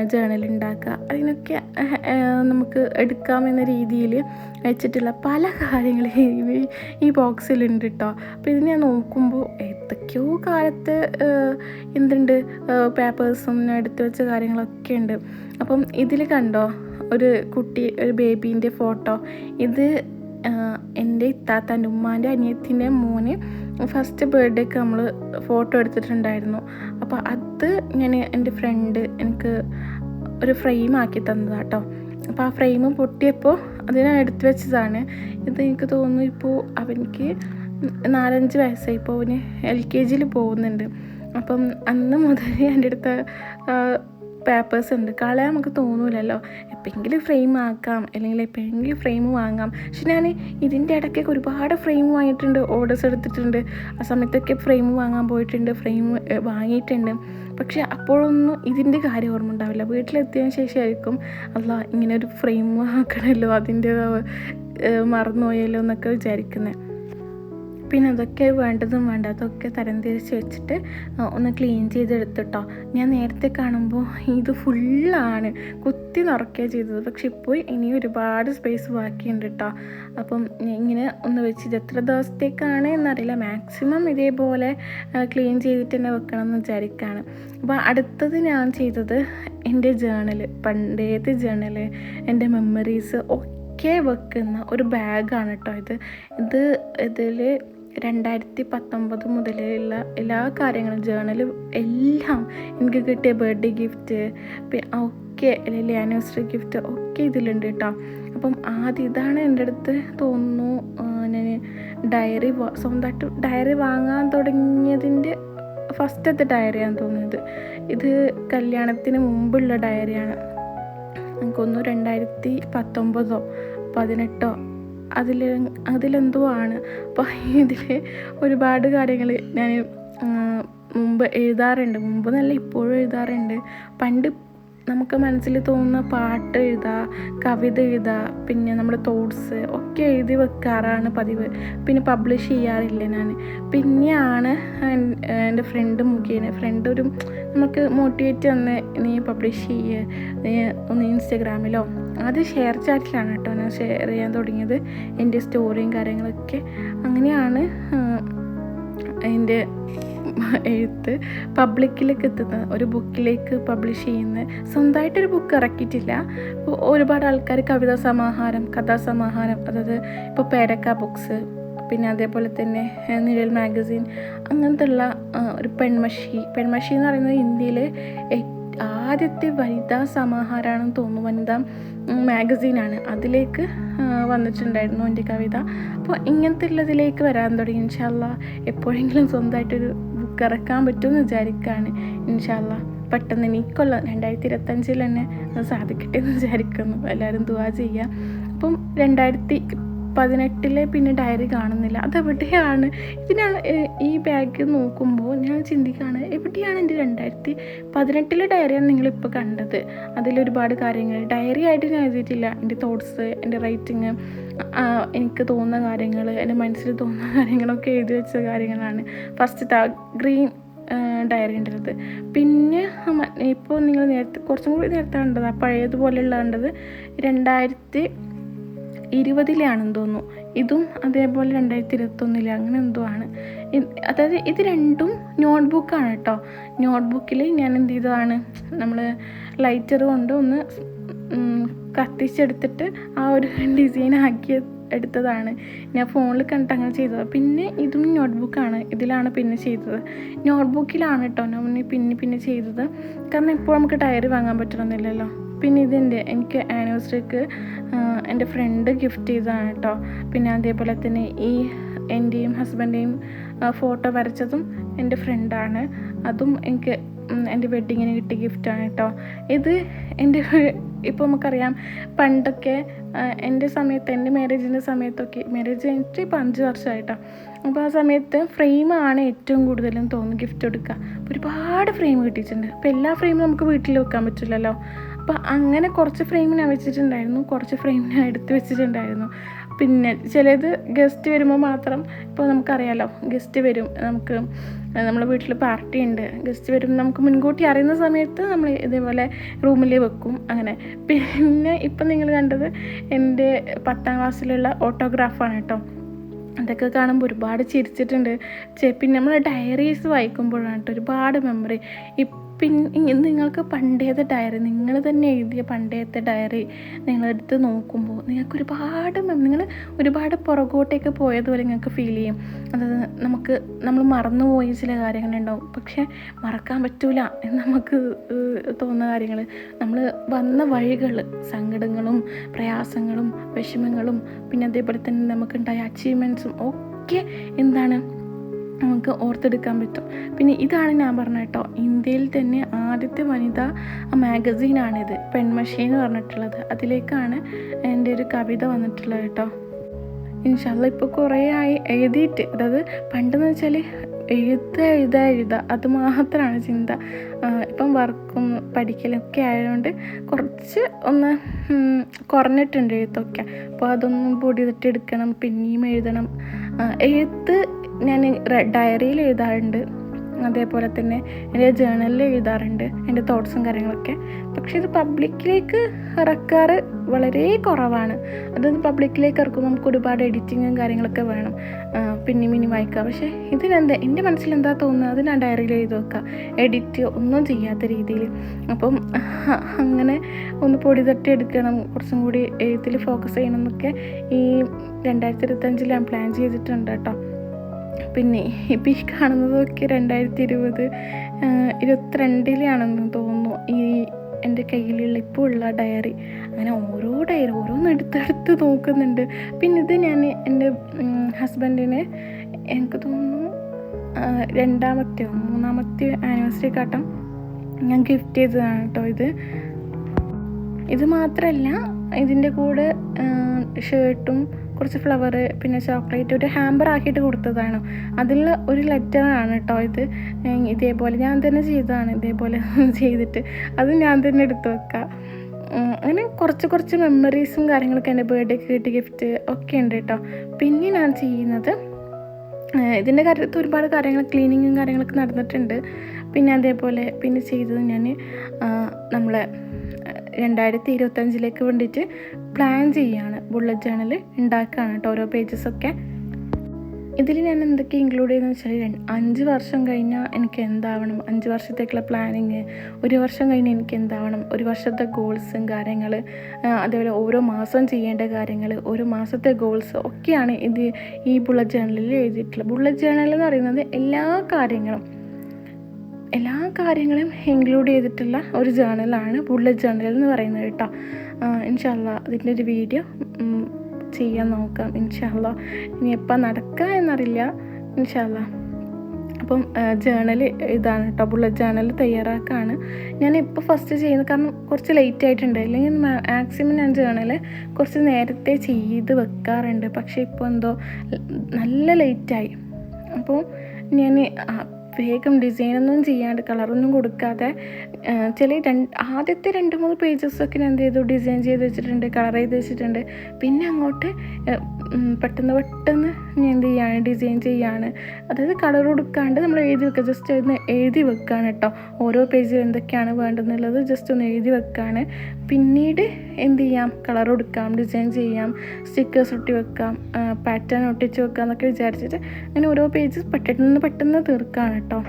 ജേണൽ ഉണ്ടാക്കുക അതിനൊക്കെ നമുക്ക് എടുക്കാമെന്ന രീതിയിൽ വെച്ചിട്ടുള്ള പല കാര്യങ്ങളും ഈ ബോക്സിലുണ്ട് കേട്ടോ അപ്പോൾ ഇത് ഞാൻ നോക്കുമ്പോൾ എത്രയ്ക്കോ കാലത്ത് എന്തുണ്ട് പേപ്പേഴ്സും എടുത്തു വെച്ച കാര്യങ്ങളൊക്കെ ഉണ്ട്. അപ്പം ഇതിൽ കണ്ടോ ഒരു കുട്ടി ഒരു ബേബീന്റെ ഫോട്ടോ. ഇത് എന്റെ ഇത്താത്തന്റെ ഉമ്മാന്റെ അനിയത്തിന്റെ മോന് ഫസ്റ്റ് ബർത്ത്ഡേക്ക് നമ്മൾ ഫോട്ടോ എടുത്തിട്ടുണ്ടായിരുന്നു. അപ്പോൾ അത് ഞാൻ എന്റെ ഫ്രണ്ട് എനിക്ക് ഒരു ഫ്രെയിം ആക്കി കേട്ടോ അപ്പോൾ ആ ഫ്രെയിം പൊട്ടിയപ്പോൾ അതിനെ എടുത്തു വെച്ചതാണ്. ഇത് എനിക്ക് തോന്നുന്നു ഇപ്പോൾ അവനിക്ക് നാലഞ്ച് വയസ്സായി. ഇപ്പോൾ അവന് എൽ കെ ജിയിൽ പോകുന്നുണ്ട്. അപ്പം അന്ന് മുതൽ എന്റെ അടുത്ത് പേപ്പേഴ്സ് ഉണ്ട്. കളയാൻ നമുക്ക് തോന്നൂലല്ലോ. എപ്പോഴെങ്കിലും ഫ്രെയിം ആക്കാം. അല്ലെങ്കിൽ എപ്പോഴെങ്കിലും ഫ്രെയിം വാങ്ങാം. പക്ഷെ ഞാൻ ഇതിന്റെ ഇടയ്ക്കൊക്കെ ഒരുപാട് ഫ്രെയിം വാങ്ങിയിട്ടുണ്ട്. ഓർഡേഴ്സ് എടുത്തിട്ടുണ്ട്. ആ സമയത്തൊക്കെ ഫ്രെയിം വാങ്ങാൻ പോയിട്ടുണ്ട്. ഫ്രെയിം വാങ്ങിയിട്ടുണ്ട്. പക്ഷെ അപ്പോഴൊന്നും ഇതിന്റെ കാര്യം ഓർമ്മ ഉണ്ടാവില്ല. വീട്ടിലെത്തിയതിന് ശേഷമായിരിക്കും അല്ല ഇങ്ങനെ ഒരു ഫ്രെയിം ആക്കണമല്ലോ അതിന്റെ മറന്നുപോയല്ലോ എന്നൊക്കെ വിചാരിക്കുന്നത് പിന്നെ അതൊക്കെ വേണ്ടതും വേണ്ടാത്തതൊക്കെ തരംതിരിച്ച് വെച്ചിട്ട് ഒന്ന് ക്ലീൻ ചെയ്തെടുത്തിട്ടോ ഞാൻ നേരത്തെ കാണുമ്പോൾ ഇത് ഫുള്ളാണ് കുത്തി നിറയ്ക്കുക ചെയ്തത്. പക്ഷെ ഇപ്പോൾ ഇനി ഒരുപാട് സ്പേസ് ബാക്കിയുണ്ട് കേട്ടോ അപ്പം ഇങ്ങനെ ഒന്ന് വെച്ച് ഇത് എത്ര ദിവസത്തേക്കാണ് എന്നറിയില്ല. മാക്സിമം ഇതേപോലെ ക്ലീൻ ചെയ്തിട്ട് തന്നെ വെക്കണം എന്ന് വിചാരിക്കുകയാണ് അപ്പോൾ അടുത്തത് ഞാൻ ചെയ്തത് എന്റെ ജേണൽ പണ്ടേത്തെ ജേണൽ എന്റെ മെമ്മറീസ് ഒക്കെ വെക്കുന്ന ഒരു ബാഗാണ് കേട്ടോ ഇത്. ഇത് ഇതിൽ രണ്ടായിരത്തി പത്തൊമ്പത് മുതലുള്ള എല്ലാ കാര്യങ്ങളും ജേണൽ എല്ലാം എനിക്ക് കിട്ടിയ ബർത്ത്ഡേ ഗിഫ്റ്റ് ഒക്കെ അല്ലെങ്കിൽ ആനിവേഴ്സറി ഗിഫ്റ്റ് ഒക്കെ ഇതിലുണ്ട് കേട്ടോ അപ്പം ആദ്യം ഇതാണ് എന്റെ അടുത്ത് തോന്നുന്നു ഞാൻ ഡയറി സ്വന്തമായിട്ട് ഡയറി വാങ്ങാൻ തുടങ്ങിയതിന്റെ ഫസ്റ്റത്തെ ഡയറിയാണ് തോന്നുന്നത്. ഇത് കല്യാണത്തിന് മുമ്പുള്ള ഡയറിയാണ് എനിക്കൊന്നു രണ്ടായിരത്തി പത്തൊമ്പതോ പതിനെട്ടോ അതിൽ അതിലെന്തോ ആണ് അപ്പോൾ ഇതിൽ ഒരുപാട് കാര്യങ്ങൾ ഞാൻ മുമ്പ് എഴുതാറുണ്ട്. മുമ്പ് നല്ല ഇപ്പോഴും എഴുതാറുണ്ട്. പണ്ട് നമുക്ക് മനസ്സിൽ തോന്നുന്ന പാട്ട് എഴുതുക കവിത എഴുതുക പിന്നെ നമ്മൾ തോട്ട്സ് ഒക്കെ എഴുതി വെക്കാറാണ് പതിവ്. പിന്നെ പബ്ലിഷ് ചെയ്യാറില്ല ഞാൻ പിന്നെയാണ് എന്റെ ഫ്രണ്ട് മുഖേന. ഫ്രണ്ട് ഒരു നമുക്ക് മോട്ടിവേറ്റ് തന്ന് നീ പബ്ലിഷ് ചെയ്യുക നീ ഒന്ന് ഇൻസ്റ്റഗ്രാമിലോ. അത് ഷെയർ ചാറ്റിലാണ് കേട്ടോ ഞാൻ ഷെയർ ചെയ്യാൻ തുടങ്ങിയത്. എന്റെ സ്റ്റോറിയും കാര്യങ്ങളൊക്കെ. അങ്ങനെയാണ് എന്റെ എഴുത്ത് പബ്ലിക്കിലേക്ക് എത്തുന്ന ഒരു ബുക്കിലേക്ക് പബ്ലിഷ് ചെയ്യുന്ന സ്വന്തമായിട്ടൊരു ബുക്ക് ഇറക്കിയിട്ടില്ല. ഒരുപാട് ആൾക്കാർ കവിതാ സമാഹാരം കഥാസമാഹാരം അതായത് ഇപ്പോൾ പേരക്ക ബുക്സ് പിന്നെ അതേപോലെ തന്നെ നിഴൽ മാഗസിൻ അങ്ങനത്തെ ഉള്ള ഒരു പെൺമഷി. പെൺമഷി എന്ന് പറയുന്നത് ഇന്ത്യയിലെ ആദ്യത്തെ വനിതാ സമാഹാരമാണെന്ന് തോന്നുന്നു. വനിതാ മാഗസീനാണ് അതിലേക്ക് വന്നിട്ടുണ്ടായിരുന്നു എന്റെ കവിത. അപ്പോൾ ഇങ്ങനത്തെ ഉള്ളതിലേക്ക് വരാൻ തുടങ്ങി. ഇൻഷാല്ല എപ്പോഴെങ്കിലും സ്വന്തമായിട്ടൊരു ബുക്ക് ഇറക്കാൻ പറ്റുമെന്ന് വിചാരിക്കുകയാണ്. ഇൻഷാല്ല പെട്ടെന്ന് എനിക്കുള്ള രണ്ടായിരത്തി ഇരുപത്തഞ്ചിൽ തന്നെ അത് സാധിക്കട്ടെ എന്ന് വിചാരിക്കുന്നു. എല്ലാവരും ദുവാ ചെയ്യുക. അപ്പം രണ്ടായിരത്തി പതിനെട്ടിലെ പിന്നെ ഡയറി കാണുന്നില്ല. അതെവിടെയാണ്? ഇതിനാണ് ഈ ബാഗ് നോക്കുമ്പോൾ ഞാൻ ചിന്തിക്കുകയാണ് എവിടെയാണ് എന്റെ രണ്ടായിരത്തി പതിനെട്ടിലെ ഡയറിയാണ് നിങ്ങളിപ്പോൾ കണ്ടത്? അതിലൊരുപാട് കാര്യങ്ങൾ. ഡയറി ആയിട്ട് ഞാൻ എഴുതിയിട്ടില്ല. എന്റെ തോട്ട്സ് എന്റെ റൈറ്റിങ് എനിക്ക് തോന്നുന്ന കാര്യങ്ങൾ എന്റെ മനസ്സിൽ തോന്നുന്ന കാര്യങ്ങളൊക്കെ എഴുതി വെച്ച കാര്യങ്ങളാണ് ഫസ്റ്റ് ഗ്രീൻ ഡയറി ഉണ്ടത് പിന്നെ ഇപ്പോൾ നിങ്ങൾ നേരത്തെ കുറച്ചും കൂടി നേരത്തെ കണ്ടത് പഴയതുപോലെയുള്ള കണ്ടത്. രണ്ടായിരത്തി ഇരുപതിലാണെന്ന് തോന്നുന്നു. ഇതും അതേപോലെ രണ്ടായിരത്തി ഇരുപത്തൊന്നിൽ അങ്ങനെ എന്തോ ആണ്. അതായത് ഇത് രണ്ടും നോട്ട് ബുക്കാണ് കേട്ടോ നോട്ട് ബുക്കിൽ ഞാൻ എന്ത് ചെയ്തതാണ് നമ്മൾ ലൈറ്റർ കൊണ്ട് ഒന്ന് കത്തിച്ചെടുത്തിട്ട് ആ ഒരു ഡിസൈൻ ആക്കി എടുത്തതാണ്. ഞാൻ ഫോണിൽ കണ്ടിട്ട് അങ്ങനെ ചെയ്തത്. പിന്നെ ഇതും നോട്ട്ബുക്കാണ്. ഇതിലാണ് പിന്നെ ചെയ്തത്. നോട്ട്ബുക്കിലാണ് കേട്ടോ ഞാൻ പിന്നെ പിന്നെ ചെയ്തത്. കാരണം ഇപ്പോൾ നമുക്ക് ടയർ വാങ്ങാൻ പറ്റണമെന്നില്ലല്ലോ പിന്നെ ഇതെന്റെ എനിക്ക് ആനിവേഴ്സറിക്ക് എന്റെ ഫ്രണ്ട് ഗിഫ്റ്റ് ചെയ്തതാണ് കേട്ടോ പിന്നെ അതേപോലെ തന്നെ ഈ എന്റെയും ഹസ്ബന്റെയും ഫോട്ടോ വരച്ചതും എന്റെ ഫ്രണ്ടാണ് അതും എനിക്ക് എന്റെ വെഡ്ഡിങ്ങിന് കിട്ടിയ ഗിഫ്റ്റാണ് കേട്ടോ ഇത് എന്റെ ഇപ്പോൾ നമുക്കറിയാം പണ്ടൊക്കെ എന്റെ സമയത്ത് എന്റെ മാരേജിന്റെ സമയത്തൊക്കെ മാരേജ് കഴിഞ്ഞിട്ട് ഇപ്പോൾ അഞ്ച് വർഷമായിട്ടോ അപ്പോൾ ആ സമയത്ത് ഫ്രെയിമാണ് ഏറ്റവും കൂടുതലും തോന്നുന്നു ഗിഫ്റ്റ് കൊടുക്കുക ഒരുപാട് ഫ്രെയിം കിട്ടിയിട്ടുണ്ട്. അപ്പോൾ എല്ലാ ഫ്രെയിമും നമുക്ക് വീട്ടിൽ വെക്കാൻ പറ്റില്ലല്ലോ. അപ്പോൾ അങ്ങനെ കുറച്ച് ഫ്രെയിം ഞാൻ വെച്ചിട്ടുണ്ടായിരുന്നു. കുറച്ച് ഫ്രെയിം ഞാൻ എടുത്ത് വെച്ചിട്ടുണ്ടായിരുന്നു. പിന്നെ ചിലത് ഗസ്റ്റ് വരുമ്പോൾ മാത്രം ഇപ്പോൾ നമുക്കറിയാലോ ഗസ്റ്റ് വരും നമുക്ക് നമ്മളെ വീട്ടിൽ പാർട്ടി ഉണ്ട്. ഗസ്റ്റ് വരും നമുക്ക് മുൻകൂട്ടി അറിയുന്ന സമയത്ത് നമ്മൾ ഇതേപോലെ റൂമിൽ വെക്കും. അങ്ങനെ. പിന്നെ ഇപ്പം നിങ്ങൾ കണ്ടത് എന്റെ പത്താം ക്ലാസ്സിലുള്ള ഓട്ടോഗ്രാഫാണ് കേട്ടോ അതൊക്കെ കാണുമ്പോൾ ഒരുപാട് ചിരിച്ചിട്ടുണ്ട്. പിന്നെ നമ്മൾ ഡയറീസ് വായിക്കുമ്പോഴാണ് കേട്ടോ ഒരുപാട് മെമ്മറി പിന്നെ നിങ്ങൾക്ക് പണ്ടേത്തെ ഡയറി നിങ്ങൾ തന്നെ എഴുതിയ പണ്ടേത്തെ ഡയറി നിങ്ങളെടുത്ത് നോക്കുമ്പോൾ നിങ്ങൾക്ക് ഒരുപാട് നിങ്ങൾ ഒരുപാട് പുറകോട്ടേക്ക് പോയതുപോലെ നിങ്ങൾക്ക് ഫീൽ ചെയ്യും. അതായത് നമുക്ക് നമ്മൾ മറന്നുപോയ ചില കാര്യങ്ങളുണ്ടാവും. പക്ഷേ മറക്കാൻ പറ്റൂല എന്ന് നമുക്ക് തോന്നുന്ന കാര്യങ്ങൾ. നമ്മൾ വന്ന വഴികൾ സങ്കടങ്ങളും പ്രയാസങ്ങളും വിഷമങ്ങളും പിന്നെ അതേപോലെ തന്നെ നമുക്കുണ്ടായ അച്ചീവ്മെന്റ്സും ഒക്കെ എന്താണ് നമുക്ക് ഓർത്തെടുക്കാൻ പറ്റും. പിന്നെ ഇതാണ് ഞാൻ പറഞ്ഞ കേട്ടോ ഇന്ത്യയിൽ തന്നെ ആദ്യത്തെ വനിതാ മാഗസീനാണിത് പെൺമഷി എന്ന് പറഞ്ഞിട്ടുള്ളത്. അതിലേക്കാണ് എന്റെ ഒരു കവിത വന്നിട്ടുള്ളത് കേട്ടോ. ഇൻഷാല്ല ഇപ്പോൾ കുറേ ആയി എഴുതിയിട്ട് അതായത് പണ്ടെന്ന് വെച്ചാൽ എഴുത എഴുത എഴുത അത് മാത്രമാണ് ചിന്ത. ഇപ്പം വർക്കും പഠിക്കലൊക്കെ ആയതുകൊണ്ട് കുറച്ച് ഒന്ന് കുറഞ്ഞിട്ടുണ്ട് എഴുത്തൊക്കെ. അപ്പോൾ അതൊന്നും പൊടി എടുക്കണം പിന്നെയും എഴുതണം. എഴുത്ത് ഞാൻ ഡയറിയിൽ എഴുതാറുണ്ട്. അതേപോലെ തന്നെ എന്റെ ജേണലിൽ എഴുതാറുണ്ട് എന്റെ തോട്ട്സും കാര്യങ്ങളൊക്കെ. പക്ഷെ ഇത് പബ്ലിക്കിലേക്ക് ഇറക്കാറ് വളരെ കുറവാണ്. അത് പബ്ലിക്കിലേക്ക് ഇറക്കുമ്പോൾ നമുക്ക് ഒരുപാട് എഡിറ്റിങ്ങും കാര്യങ്ങളൊക്കെ വേണം. പിന്നെ മിനി വായിക്കുക പക്ഷേ ഇതിനെന്താ എന്റെ മനസ്സിൽ എന്താ തോന്നുന്നത്? അത് ഞാൻ ഡയറിയിൽ എഴുതി വെക്കുക എഡിറ്റ് ഒന്നും ചെയ്യാത്ത രീതിയിൽ അപ്പം അങ്ങനെ ഒന്ന് പൊടി തട്ടി എടുക്കണം. കുറച്ചും കൂടി എഴുത്തിൽ ഫോക്കസ് ചെയ്യണം എന്നൊക്കെ ഈ രണ്ടായിരത്തി ഇരുപത്തഞ്ചിൽ ഞാൻ പ്ലാൻ ചെയ്തിട്ടുണ്ട് കേട്ടോ. പിന്നെ ഇപ്പം ഈ കാണുന്നതൊക്കെ രണ്ടായിരത്തി ഇരുപത് ഇരുപത്തിരണ്ടിലാണെന്ന് തോന്നുന്നു. ഈ എന്റെ കയ്യിലുള്ള ഇപ്പോൾ ഉള്ള ഡയറി. അങ്ങനെ ഓരോ ഡയറി ഓരോന്ന് എടുത്തെടുത്ത് നോക്കുന്നുണ്ട്. പിന്നെ ഇത് ഞാൻ എന്റെ ഹസ്ബൻഡിന് എനിക്ക് തോന്നുന്നു രണ്ടാമത്തെയോ മൂന്നാമത്തെയോ ആനിവേഴ്സറി കാട്ടം ഞാൻ ഗിഫ്റ്റ് ചെയ്തതാണ് കേട്ടോ ഇത്. ഇത് മാത്രമല്ല ഇതിന്റെ കൂടെ ഷർട്ടും കുറച്ച് ഫ്ലവർ പിന്നെ ചോക്ലേറ്റ് ഒരു ഹാമ്പർ ആക്കിയിട്ട് കൊടുത്തതാണ്. അതിൽ ഒരു ലെറ്ററാണ് കേട്ടോ ഇത്. ഇതേപോലെ ഞാൻ തന്നെ ചെയ്തതാണ്. ഇതേപോലെ ചെയ്തിട്ട് അത് ഞാൻ തന്നെ എടുത്തു വെക്കാം. അങ്ങനെ കുറച്ച് കുറച്ച് മെമ്മറീസും കാര്യങ്ങളൊക്കെ എന്റെ ബർത്ത്ഡേക്ക് കിട്ടിയ ഗിഫ്റ്റ് ഒക്കെ ഉണ്ട് കേട്ടോ പിന്നെ ഞാൻ ചെയ്യുന്നത് ഇതിന്റെ കാര്യത്തിൽ ഒരുപാട് കാര്യങ്ങൾ ക്ലീനിങ്ങും കാര്യങ്ങളൊക്കെ നടന്നിട്ടുണ്ട്. പിന്നെ അതേപോലെ പിന്നെ ചെയ്തത് ഞാൻ നമ്മളെ രണ്ടായിരത്തി ഇരുപത്തഞ്ചിലേക്ക് വേണ്ടിയിട്ട് പ്ലാൻ ചെയ്യുകയാണ്. ബുള്ളറ്റ് ജേണൽ ഉണ്ടാക്കുകയാണ് കേട്ടോ ഓരോ പേജസൊക്കെ ഇതിൽ ഞാൻ എന്തൊക്കെ ഇൻക്ലൂഡ് ചെയ്യുന്നത് വെച്ചാൽ അഞ്ച് വർഷം കഴിഞ്ഞാൽ എനിക്ക് എന്താവണം? അഞ്ച് വർഷത്തേക്കുള്ള പ്ലാനിങ് ഒരു വർഷം കഴിഞ്ഞ് എനിക്ക് എന്താവണം? ഒരു വർഷത്തെ ഗോൾസും കാര്യങ്ങൾ അതേപോലെ ഓരോ മാസം ചെയ്യേണ്ട കാര്യങ്ങൾ ഒരു മാസത്തെ ഗോൾസ് ഒക്കെയാണ് ഇത് ഈ ബുള്ളറ്റ് ജേണലിൽ എഴുതിയിട്ടുള്ളത്. ബുള്ളറ്റ് ജേണൽ എന്ന് പറയുന്നത് എല്ലാ കാര്യങ്ങളും എല്ലാ കാര്യങ്ങളും ഇൻക്ലൂഡ് ചെയ്തിട്ടുള്ള ഒരു ജേണലാണ് ബുള്ളറ്റ് ജേണൽ എന്ന് പറയുന്നത് കേട്ടോ. ഇൻഷല്ല അതിന്റെ ഒരു വീഡിയോ ചെയ്യാൻ നോക്കാം ഇൻഷല്ല ഇനി എപ്പോൾ നടക്കുക എന്നറിയില്ല ഇൻഷല്ല അപ്പം ജേണൽ ഇതാണ് കേട്ടോ ബുള്ളറ്റ് ജേണൽ തയ്യാറാക്കാണ്. ഞാൻ ഇപ്പോൾ ഫസ്റ്റ് ചെയ്യുന്നത് കാരണം കുറച്ച് ലേറ്റ് ആയിട്ടുണ്ട്. അല്ലെങ്കിൽ മാക്സിമം ഞാൻ ജേണൽ കുറച്ച് നേരത്തെ ചെയ്ത് വെക്കാറുണ്ട്. പക്ഷേ ഇപ്പോൾ എന്തോ നല്ല ലേറ്റായി അപ്പോൾ ഞാൻ വേഗം ഡിസൈനൊന്നും ചെയ്യാണ്ട് കളറൊന്നും കൊടുക്കാതെ ചില രണ്ട് ആദ്യത്തെ രണ്ട് മൂന്ന് പേജസൊക്കെ ഞാൻ എന്ത് ചെയ്തു? ഡിസൈൻ ചെയ്ത് വെച്ചിട്ടുണ്ട് കളർ ചെയ്ത് വെച്ചിട്ടുണ്ട്. പിന്നെ അങ്ങോട്ട് പെട്ടെന്ന് പെട്ടെന്ന് ഞാൻ എന്ത് ചെയ്യാണ്? ഡിസൈൻ ചെയ്യാണ്. അതായത് കളർ കൊടുക്കാണ്ട് നമ്മൾ എഴുതി വെക്കുക ജസ്റ്റ് ഒന്ന് എഴുതി വെക്കുകയാണ് കേട്ടോ ഓരോ പേജിൽ എന്തൊക്കെയാണ് വേണ്ടതെന്നുള്ളത് ജസ്റ്റ് ഒന്ന് എഴുതി വെക്കുകയാണ് പിന്നീട് എന്ത് ചെയ്യാം? കളർ കൊടുക്കാം ഡിസൈൻ ചെയ്യാം സ്റ്റിക്കേഴ്സ് ഒട്ടി വെക്കാം പാറ്റേൺ ഒട്ടിച്ച് വെക്കാം എന്നൊക്കെ വിചാരിച്ചിട്ട് അങ്ങനെ ഓരോ പേജ് പെട്ടെന്ന് പെട്ടെന്ന് തീർക്കുകയാണ് കേട്ടോ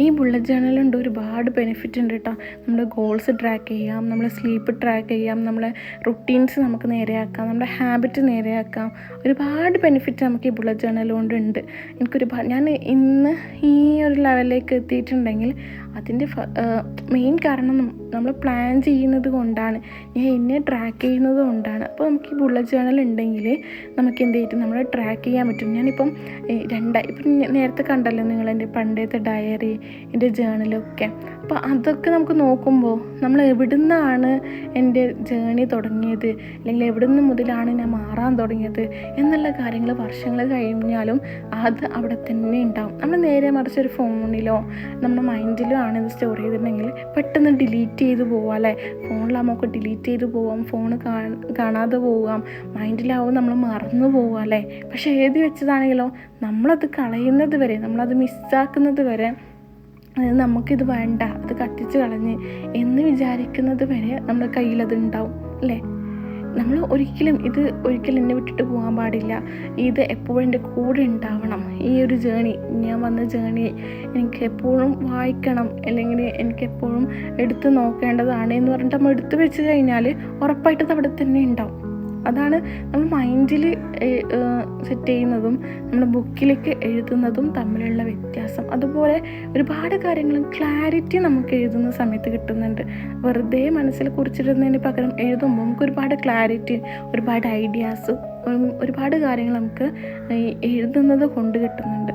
ഈ ബുള്ളറ്റ് ജേണലുണ്ട് ഒരുപാട് ബെനിഫിറ്റ് ഉണ്ട് കേട്ടോ നമ്മുടെ ഗോൾസ് ട്രാക്ക് ചെയ്യാം നമ്മുടെ സ്ലീപ്പ് ട്രാക്ക് ചെയ്യാം നമ്മളെ റുട്ടീൻസ് നമുക്ക് നേരെയാക്കാം നമ്മുടെ ഹാബിറ്റ് നേരെയാക്കാം. ഒരുപാട് ബെനിഫിറ്റ് നമുക്ക് ഈ ബുള്ളറ്റ് ജേണൽ കൊണ്ട് ഉണ്ട്. എനിക്കൊരുപാട് ഞാൻ ഇന്ന് ഈ ഒരു ലെവലിലേക്ക് എത്തിയിട്ടുണ്ടെങ്കിൽ അതിന്റെ മെയിൻ കാരണം നമ്മൾ പ്ലാൻ ചെയ്യുന്നത് കൊണ്ടാണ്. ഞാൻ എന്നെ ട്രാക്ക് ചെയ്യുന്നത് കൊണ്ടാണ്. അപ്പോൾ നമുക്ക് ഈ ബുള്ളറ്റ് ജേണൽ ഉണ്ടെങ്കിൽ നമുക്ക് എന്ത് ചെയ്തിട്ട് നമ്മൾ ട്രാക്ക് ചെയ്യാൻ പറ്റും. ഞാനിപ്പം രണ്ടായി ഇപ്പം നേരത്തെ കണ്ടല്ലോ നിങ്ങൾ എന്റെ പണ്ടത്തെ ഡയറി എന്റെ ജേണലൊക്കെ അപ്പോൾ അതൊക്കെ നമുക്ക് നോക്കുമ്പോൾ നമ്മൾ എവിടെ നിന്നാണ് എന്റെ ജേണി തുടങ്ങിയത്? അല്ലെങ്കിൽ എവിടെ നിന്ന് മുതലാണ് ഞാൻ മാറാൻ തുടങ്ങിയത്? എന്നുള്ള കാര്യങ്ങൾ വർഷങ്ങൾ കഴിഞ്ഞാലും അത് അവിടെ തന്നെ ഉണ്ടാവും. നമ്മൾ നേരെ മറിച്ച് ഒരു ഫോണിലോ നമ്മുടെ മൈൻഡിലോ ആണ് ഇത് സ്റ്റോർ ചെയ്തിട്ടുണ്ടെങ്കിൽ പെട്ടെന്ന് ഡിലീറ്റ് ചെയ്ത് പോവാം അല്ലേ? ഫോണിലാകുമ്പോൾ ഡിലീറ്റ് ചെയ്ത് പോവാം ഫോൺ കാണാതെ പോവാം മൈൻഡിലാവും നമ്മൾ മറന്നു പോവാം അല്ലേ? പക്ഷേ എഴുതി വെച്ചതാണെങ്കിലോ നമ്മളത് കളയുന്നത് വരെ നമ്മളത് മിസ്സാക്കുന്നത് വരെ നമുക്കിത് വേണ്ട അത് കത്തിച്ച് കളഞ്ഞ് എന്ന് വിചാരിക്കുന്നത് വരെ നമ്മുടെ കയ്യിലത് ഉണ്ടാവും അല്ലേ? നമ്മൾ ഒരിക്കലും ഇത് ഒരിക്കലും എന്നെ വിട്ടിട്ട് പോകാൻ പാടില്ല. ഇത് എപ്പോഴും എന്റെ കൂടെ ഉണ്ടാവണം. ഈ ഒരു ജേണി ഞാൻ വന്ന ജേണി എനിക്ക് എപ്പോഴും വായിക്കണം അല്ലെങ്കിൽ എനിക്ക് എപ്പോഴും എടുത്ത് നോക്കേണ്ടതാണ് എന്ന് പറഞ്ഞിട്ട് നമ്മൾ എടുത്തു വെച്ച് കഴിഞ്ഞാൽ ഉറപ്പായിട്ട് അത് അവിടെ തന്നെ ഉണ്ടാവും. അതാണ് നമ്മൾ മൈൻഡിൽ സെറ്റ് ചെയ്യുന്നതും നമ്മൾ ബുക്കിലേക്ക് എഴുതുന്നതും തമ്മിലുള്ള വ്യത്യാസം. അതുപോലെ ഒരുപാട് കാര്യങ്ങളും ക്ലാരിറ്റി നമുക്ക് എഴുതുന്ന സമയത്ത് കിട്ടുന്നുണ്ട്. വെറുതെ മനസ്സിൽ കുറിച്ചിടുന്നതിന് പകരം എഴുതുമ്പോൾ നമുക്ക് ഒരുപാട് ക്ലാരിറ്റി ഒരുപാട് ഐഡിയാസ് ഒരുപാട് കാര്യങ്ങൾ നമുക്ക് എഴുതുന്നത് കൊണ്ട് കിട്ടുന്നുണ്ട്.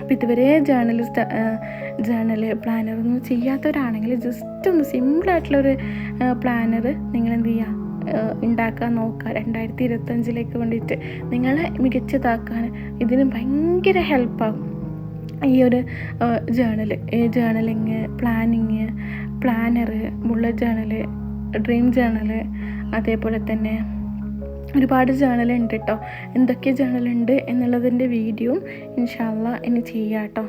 അപ്പോൾ ഇതുവരെ ജേർണലിസ്റ്റ് ജേർണൽ പ്ലാനർ ഒന്നും ചെയ്യാത്തവരാണെങ്കിൽ ജസ്റ്റ് ഒന്ന് സിമ്പിളായിട്ടുള്ളൊരു പ്ലാനർ നിങ്ങൾ എന്ത് ചെയ്യുക ഉണ്ടാക്കാൻ നോക്കുക. രണ്ടായിരത്തി ഇരുപത്തഞ്ചിലേക്ക് വേണ്ടിയിട്ട് നിങ്ങളെ മികച്ചതാക്കാൻ ഇതിന് ഭയങ്കര ഹെൽപ്പാകും ഈ ഒരു journal journaling planning planner bullet journal dream journal അതേപോലെ തന്നെ ഒരുപാട് ജേണൽ ഉണ്ട് കേട്ടോ എന്തൊക്കെ ജേണലുണ്ട് എന്നുള്ളതിന്റെ വീഡിയോ ഇൻഷാല്ല ഇനി ചെയ്യാം കേട്ടോ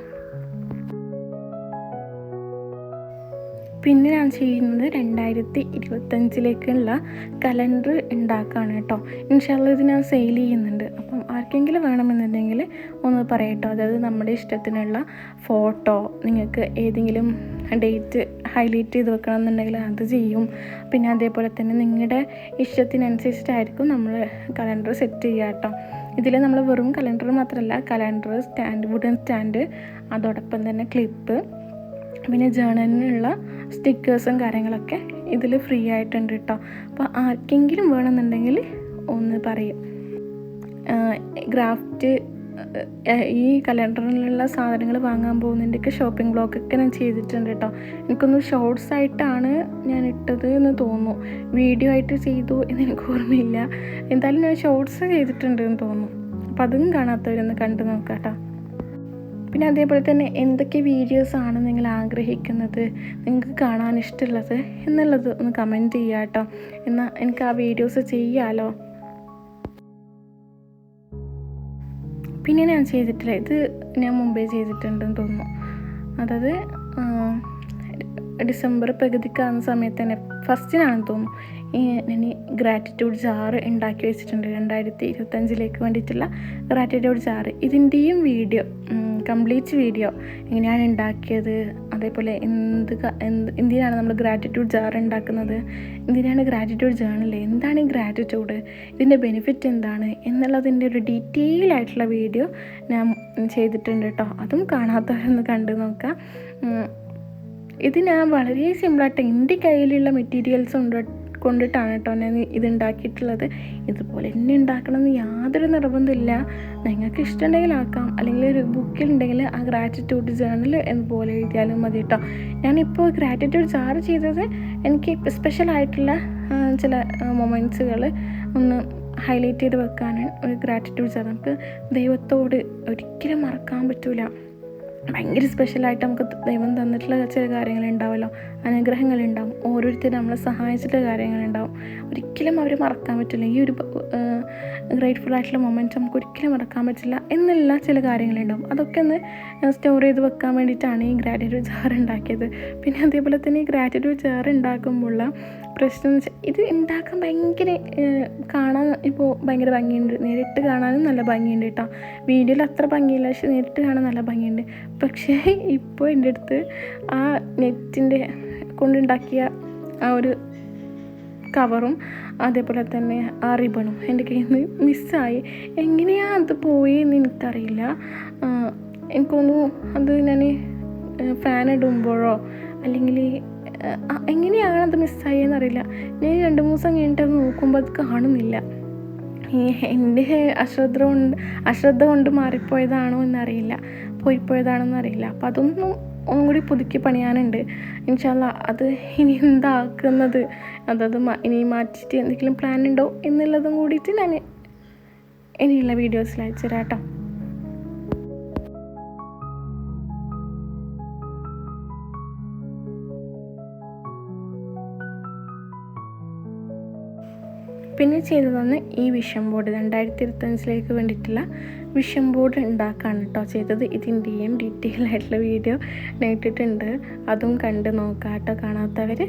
പിന്നെ ഞാൻ ചെയ്യുന്നത് രണ്ടായിരത്തി ഇരുപത്തഞ്ചിലേക്കുള്ള കലണ്ടർ ഉണ്ടാക്കുകയാണ് കേട്ടോ. ഇൻഷാല്ല ഇത് ഞാൻ സെയിൽ ചെയ്യുന്നുണ്ട്. അപ്പം ആർക്കെങ്കിലും വേണമെന്നുണ്ടെങ്കിൽ ഒന്ന് പറയട്ടോ. അതായത് നമ്മുടെ ഇഷ്ടത്തിനുള്ള ഫോട്ടോ നിങ്ങൾക്ക് ഏതെങ്കിലും ഡേറ്റ് ഹൈലൈറ്റ് ചെയ്ത് വെക്കണം എന്നുണ്ടെങ്കിൽ അത് ചെയ്യും. പിന്നെ അതേപോലെ തന്നെ നിങ്ങളുടെ ഇഷ്ടത്തിനനുസരിച്ചിട്ടായിരിക്കും നമ്മൾ കലണ്ടർ സെറ്റ് ചെയ്യുക കേട്ടോ. ഇതിൽ നമ്മൾ വെറും കലണ്ടർ മാത്രമല്ല കലണ്ടർ സ്റ്റാൻഡ് വുഡൻ സ്റ്റാൻഡ് അതോടൊപ്പം തന്നെ ക്ലിപ്പ് പിന്നെ ജേണലിനുള്ള സ്റ്റിക്കേഴ്സും കാര്യങ്ങളൊക്കെ ഇതിൽ ഫ്രീ ആയിട്ടുണ്ട് കേട്ടോ. അപ്പോൾ ആർക്കെങ്കിലും വേണമെന്നുണ്ടെങ്കിൽ ഒന്ന് പറയും. ഗ്രാഫ്റ്റ് ഈ കലണ്ടറിലുള്ള സാധനങ്ങൾ വാങ്ങാൻ പോകുന്നതിന്റെയൊക്കെ ഷോപ്പിംഗ് ബ്ലോഗൊക്കെ ഞാൻ ചെയ്തിട്ടുണ്ട് കേട്ടോ. എനിക്കൊന്ന് ഷോർട്സ് ആയിട്ടാണ് ഞാൻ ഇട്ടത് എന്ന് തോന്നുന്നു. വീഡിയോ ആയിട്ട് ചെയ്തു എന്ന് എനിക്ക് ഓർമ്മയില്ല. എന്തായാലും ഞാൻ ഷോർട്സ് ചെയ്തിട്ടുണ്ട് എന്ന് തോന്നുന്നു. അപ്പം അതും കാണാത്തവരൊന്ന് കണ്ടു നോക്കാം കേട്ടോ. പിന്നെ അതേപോലെ തന്നെ എന്തൊക്കെ വീഡിയോസാണ് നിങ്ങൾ ആഗ്രഹിക്കുന്നത്? നിങ്ങൾക്ക് കാണാൻ ഇഷ്ടമുള്ളത് എന്നുള്ളത് ഒന്ന് കമന്റ് ചെയ്യുക കേട്ടോ എന്നാൽ എനിക്ക് ആ വീഡിയോസ് ചെയ്യാമല്ലോ പിന്നെ ഞാൻ ചെയ്തിട്ടില്ല. ഇത് ഞാൻ മുമ്പേ ചെയ്തിട്ടുണ്ടെന്ന് തോന്നുന്നു. അതായത് ഡിസംബർ പകുതിക്കാവുന്ന സമയത്ത് തന്നെ ഫസ്റ്റിനാണെന്ന് തോന്നുന്നു. ഞാൻ ഗ്രാറ്റിറ്റ്യൂഡ് ജാറ് ഉണ്ടാക്കി വെച്ചിട്ടുണ്ട്. രണ്ടായിരത്തി ഇരുപത്തഞ്ചിലേക്ക് വേണ്ടിയിട്ടുള്ള ഗ്രാറ്റിറ്റ്യൂഡ് ജാറ് ഇതിന്റെയും വീഡിയോ കംപ്ലീറ്റ് വീഡിയോ എങ്ങനെയാണ് ഉണ്ടാക്കിയത്? അതേപോലെ എന്ത് എന്ത് എന്തിനാണ് നമ്മൾ ഗ്രാറ്റിറ്റ്യൂഡ് ജാർ ഉണ്ടാക്കുന്നത്? എന്തിനാണ് ഗ്രാറ്റിറ്റ്യൂഡ് ജേണൽ എന്താണ് ഈ ഗ്രാറ്റിറ്റ്യൂഡ് ഇതിന്റെ ബെനിഫിറ്റ് എന്താണ്? എന്നുള്ളതിന്റെ ഒരു ഡീറ്റെയിൽ ആയിട്ടുള്ള വീഡിയോ ഞാൻ ചെയ്തിട്ടുണ്ട് കേട്ടോ അതും കാണാത്തവരൊന്ന് കണ്ടു നോക്കാം. ഇത് ഞാൻ വളരെ സിമ്പിളായിട്ട് എന്റെ കയ്യിലുള്ള മെറ്റീരിയൽസ് ഉണ്ട് കൊണ്ടിട്ടാണ് കേട്ടോ ഞാൻ ഇത് ഉണ്ടാക്കിയിട്ടുള്ളത് ഇതുപോലെ എന്നെ ഉണ്ടാക്കണമെന്ന് യാതൊരു നിർബന്ധമില്ല നിങ്ങൾക്ക് ഇഷ്ടമുണ്ടെങ്കിൽ ആക്കാം. അല്ലെങ്കിൽ ഒരു ബുക്കിൽ ഉണ്ടെങ്കിൽ ആ ഗ്രാറ്റിറ്റ്യൂഡ് ജേണൽ പോലെ എഴുതിയാലും മതി കേട്ടോ. ഞാനിപ്പോൾ ഗ്രാറ്റിറ്റ്യൂഡ് ചാർജ് ചെയ്തത് എനിക്ക് സ്പെഷ്യൽ ആയിട്ടുള്ള ചില മൊമെന്റ്സുകൾ ഒന്ന് ഹൈലൈറ്റ് ചെയ്ത് വെക്കാനാണ് ഒരു ഗ്രാറ്റിറ്റ്യൂഡ് ജാർ നമുക്ക് ദൈവത്തോട് ഒരിക്കലും മറക്കാൻ പറ്റില്ല ഭയങ്കര സ്പെഷ്യലായിട്ട് നമുക്ക് ദൈവം തന്നിട്ടുള്ള ചില കാര്യങ്ങളുണ്ടാവുമല്ലോ അനുഗ്രഹങ്ങളുണ്ടാവും. ഓരോരുത്തരും നമ്മളെ സഹായിച്ചിട്ടുള്ള കാര്യങ്ങളുണ്ടാവും. ഒരിക്കലും അവർ മറക്കാൻ പറ്റില്ല. ഈ ഒരു ഗ്രേറ്റ്ഫുൾ ആയിട്ടുള്ള മൊമെന്റ്സ് നമുക്ക് ഒരിക്കലും മറക്കാൻ പറ്റില്ല എന്നുള്ള ചില കാര്യങ്ങളുണ്ടാവും. അതൊക്കെ ഒന്ന് സ്റ്റോർ ചെയ്ത് വെക്കാൻ വേണ്ടിയിട്ടാണ് ഈ ഗ്രാറ്റിറ്റ്യൂഡ് ജാർ ഉണ്ടാക്കിയത്. പിന്നെ അതേപോലെ തന്നെ ഈ ഗ്രാറ്റിറ്റ്യൂഡ് ജാർ ഉണ്ടാക്കുമ്പോൾ പ്രശ്നം എന്ന് വെച്ചാൽ ഇത് ഉണ്ടാക്കാൻ ഭയങ്കര കാണാൻ ഇപ്പോൾ ഭയങ്കര ഭംഗിയുണ്ട്. നേരിട്ട് കാണാനും നല്ല ഭംഗിയുണ്ട് കേട്ടോ വീഡിയോയിൽ അത്ര ഭംഗിയില്ല പക്ഷെ നേരിട്ട് കാണാൻ നല്ല ഭംഗിയുണ്ട്. പക്ഷേ ഇപ്പോൾ എന്റെ അടുത്ത് ആ നെറ്റിന്റെ കൊണ്ടുണ്ടാക്കിയ ആ ഒരു കവറും അതേപോലെ തന്നെ ആ റിബണും എന്റെ കയ്യിൽ നിന്ന് മിസ്സായി. എങ്ങനെയാണ് അത് പോയി എന്ന് എനിക്കറിയില്ല എനിക്കൊന്നു അത് ഞാൻ ഫാൻ ഇടുമ്പോഴോ അല്ലെങ്കിൽ എങ്ങനെയാണ് അത് അറിയില്ല. ഞാൻ രണ്ട് മൂന്ന് ദിവസം കഴിഞ്ഞിട്ട് അത് നോക്കുമ്പോൾ അത് കാണുന്നില്ല. എന്റെ അശ്രദ്ധ കൊണ്ട് അശ്രദ്ധ കൊണ്ട് മാറിപ്പോയതാണോ എന്നറിയില്ല. പോയിപ്പോയതാണോ എന്നറിയില്ല അപ്പം അതൊന്നും ഒന്നും കൂടി പുതുക്കി പണിയാനുണ്ട്. ഇൻഷാല്ല അത് ഇനി എന്താക്കുന്നത്? അതത് ഇനി മാറ്റിയിട്ട് എന്തെങ്കിലും പ്ലാൻ ഉണ്ടോ എന്നുള്ളതും കൂടിയിട്ട് ഞാൻ ഇനിയുള്ള വീഡിയോസിൽ അയച്ചു തരാം കേട്ടോ. പിന്നെ ചെയ്തതെന്ന് ഈ വിഷൻ ബോർഡ്. രണ്ടായിരത്തി ഇരുപത്തഞ്ചിലേക്ക് വേണ്ടിയിട്ടുള്ള വിഷൻ ബോർഡ് ഉണ്ടാക്കാണ് കേട്ടോ ചെയ്തത്. ഇതിന്റെയും ഡീറ്റെയിൽ ആയിട്ടുള്ള വീഡിയോ നേട്ടിട്ടുണ്ട് അതും കണ്ട് നോക്കാം കേട്ടോ കാണാത്തവർ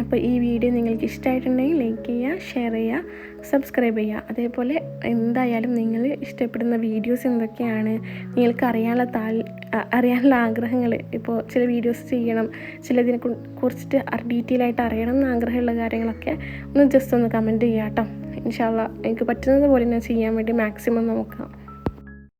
അപ്പോൾ ഈ വീഡിയോ നിങ്ങൾക്ക് ഇഷ്ടമായിട്ടുണ്ടെങ്കിൽ ലൈക്ക് ചെയ്യുക ഷെയർ ചെയ്യുക സബ്സ്ക്രൈബ് ചെയ്യുക. അതേപോലെ എന്തായാലും നിങ്ങൾ ഇഷ്ടപ്പെടുന്ന വീഡിയോസ് എന്തൊക്കെയാണ്? നിങ്ങൾക്ക് അറിയാനുള്ള താൽ അറിയാനുള്ള ആഗ്രഹങ്ങൾ ഇപ്പോൾ ചില വീഡിയോസ് ചെയ്യണം ചിലതിനെ കുറിച്ചിട്ട് ഡീറ്റെയിൽ ആയിട്ട് അറിയണം എന്ന് ആഗ്രഹമുള്ള കാര്യങ്ങളൊക്കെ ഒന്ന് ജസ്റ്റ് ഒന്ന് കമന്റ് ചെയ്യാം കേട്ടോ ഇൻഷാല്ല എനിക്ക് പറ്റുന്നത് പോലെ ഞാൻ ചെയ്യാൻ വേണ്ടി മാക്സിമം നോക്കാം.